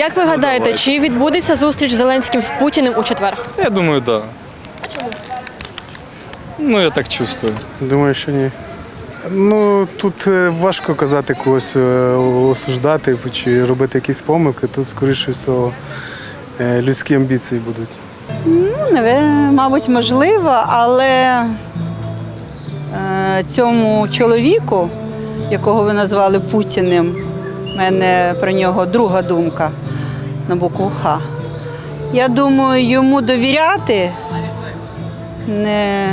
Як ви гадаєте, чи відбудеться зустріч Зеленським з Путіним у четвер? Я думаю, да. Ну, я так чувствую. Думаю, що ні. Ну тут е, важко казати когось е, осуждати чи робити якісь помилки. Тут, скоріше всього, е, людські амбіції будуть. Наве- Мабуть, можливо, але цьому чоловіку, якого ви назвали Путіним, в мене про нього друга думка на букву Х. Я думаю, йому довіряти не,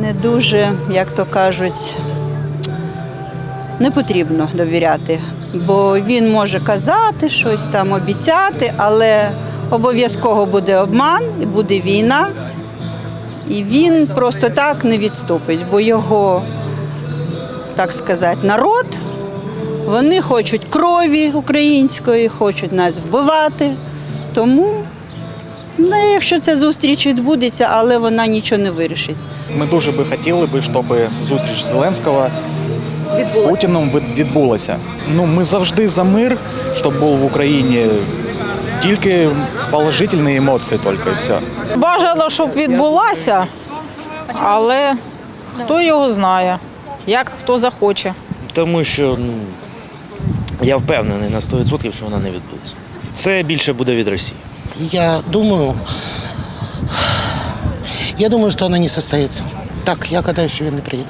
не дуже, як то кажуть, не потрібно довіряти, бо він може казати щось там, обіцяти, але обов'язково буде обман і буде війна. І він просто так не відступить, бо його, так сказати, народ, вони хочуть крові української, хочуть нас вбивати. Тому, ну, якщо ця зустріч відбудеться, але вона нічого не вирішить. Ми дуже би хотіли би, щоб зустріч Зеленського з Путіном відбулася. Ну, ми завжди за мир, щоб був в Україні тільки положительні емоції, тільки і все. Бажано, щоб відбулася, але хто його знає, як хто захоче. Тому що ну, я впевнений на 100%, що вона не відбудеться. Це більше буде від Росії. Я думаю, я думаю, что она не состоится. Так, я гадаю, що він не приїде.